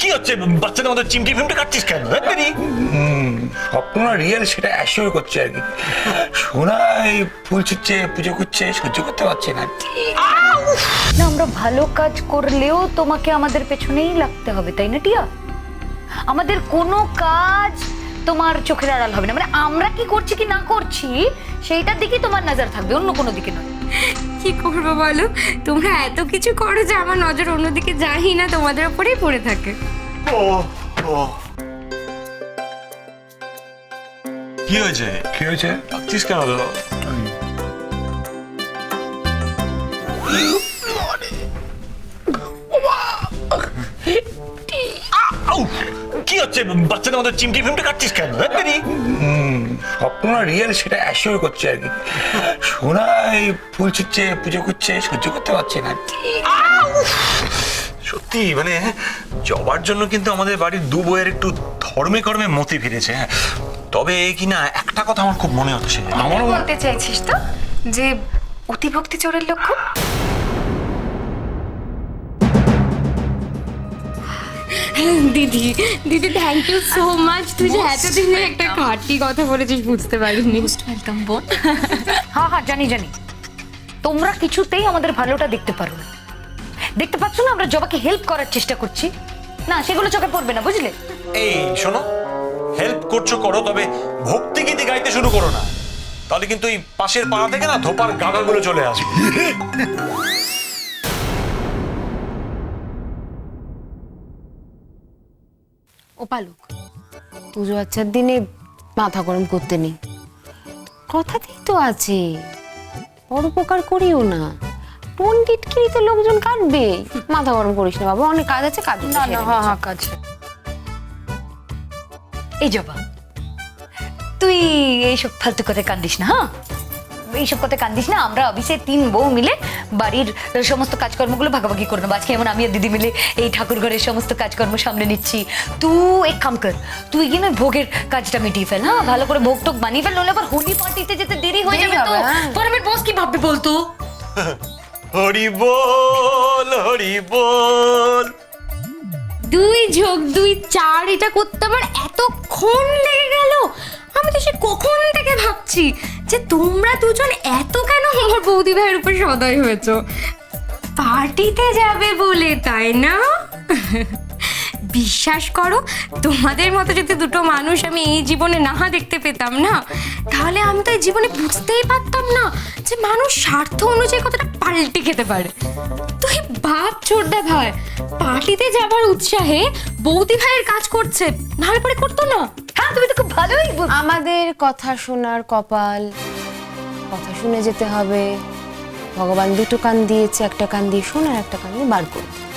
কি হচ্ছে? বাচ্চাদের মতো চিমটি ফিমটি কাটছিস কেন হ্যাঁ, স্বপ্ন না রিয়েল সেটা অ্যাসিওর করছে আর কি। সোনা এই ফুল ছুটছে পুজো করছে সহ্য করতে পারছে না। না আমরা ভালো কাজ করলেও তোমাকে আমাদের পেছনেই লাগতে হবে তাই না টিয়া? আমাদের কোনো কাজ তোমার চোখের আড়াল হবে না। মানে আমরা কি করছি কি না করছি সেইটার দিকেই তোমার নজর থাকবে অন্য কোনো দিকে নয়। কি করব বলো? তোমরা এত কিছু করো যে আমার নজর অন্যদিকে যাই না তোমাদের ওপরেই পড়ে থাকে। কি হয়েছে? কি হয়েছে? কাঁদছিস কেন তো? আউ! কি হচ্ছে? বাচ্চাদের মতো চিমটি ফিমটি কাটছিস কেন? হ্যাঁ? স্বপ্ন না রিয়েল সেটা অ্যাসিওর করছে আর কি। সোনা এই ফুল ছুটছে পুজো করছে সহ্য করতে পারছে না। সত্যি মানে জবার জন্য কিন্তু আমাদের বাড়ির দু বইয়ের একটু ধর্মে কর্মে মতি ফিরেছে হ্যাঁ। তবে কি না একটা কথা আমার খুব মনে হচ্ছে। আমারও বলতে চাইছিস তো? যে অতিভক্তি চোরের লক্ষ্য? দিদি দিদি থ্যাংক ইউ সো মাচ তুই যে এতদিনে একটা খাঁটি কথা বলেছিস বুঝতে পারিনি। ওয়েলকাম বোন। হ্যাঁ হ্যাঁ জানি জানি। তোমরা কিছুতেই আমাদের ভালোটা দেখতে পারো না। দেখতে পাচ্ছ না আমরা জবাকে হেল্প করার চেষ্টা করছি। না সেগুলো চোখে পড়বে না বুঝলে? এই শোনো। হেল্প করছ করো তবে ভক্তি গীতি গাইতে শুরু করো না। তাহলে কিন্তু এই পাশের পাড়া থেকে না ধোপার গাগাগুলো চলে আসবে। ও পালুক। পুজো আচ্ছার দিনে মাথা গরম করতে নেই। কথাতেই তো আছে। পরোপকার করিও না। পণ্ডিতগিরি তো লোকজন কাটবে মাথা গরম করিস না বাবা অনেক কাজ আছে কাজ না না হ্যাঁ হ্যাঁ কাজ এই জবা তুই এইসব ফালতু করে কান্দিস না হ্যাঁ? এইসব কথা কান্দিস না আমরা অফিসে তিন বউ মিলে বাড়ির সমস্ত কাজকর্মগুলো ভাগাভাগি করে নেব। আজকে যেমন আমি আর দিদি মিলে এই ঠাকুর ঘরের সমস্ত কাজকর্ম সামনে নিচ্ছি। তুই এক কাম কর তুই গিয়ে না ভোগের কাজটা মিটিয়ে ফেল হ্যাঁ? ভালো করে ভোগ টোক বানিয়ে ফেল নলে আবার হোলি পার্টিতে যেতে দেরি হয়ে যাবে তো। পরমের বস কি ভাববে বলতো? হরি বল হরি বল। দুই যোগ দুই চার এটা করতে আমার এতক্ষণ লেগে গেল। আমি তো সে কখন থেকে ভাবছি যে তোমরা দুজন এত কেন আমার বৌদি ভাইয়ের উপর সদয় হয়েছো? পার্টিতে যাবে বলে, তাই না? বিশ্বাস করো, তোমাদের মতো যদি দুটো মানুষ আমি এই জীবনে না দেখতে পেতাম, না? তাহলে আমি তো এই জীবনে বুঝতেই পারতাম না যে মানুষ স্বার্থ অনুযায়ী কতটা পাল্টে খেতে পারে। তুই বাপ ছোটদা ভাই, পার্টিতে যাবার উৎসাহে বৌদি ভাইয়ের কাজ করছে, নাহলে পরে করতো না। তুমি তো খুব ভালোই আমাদের কথা শোনার কপাল, কথা শুনে যেতে হবে ভগবান দুটো কান দিয়েছে, একটা কান দিয়ে শোনার একটা কান দিয়ে বার করে দে।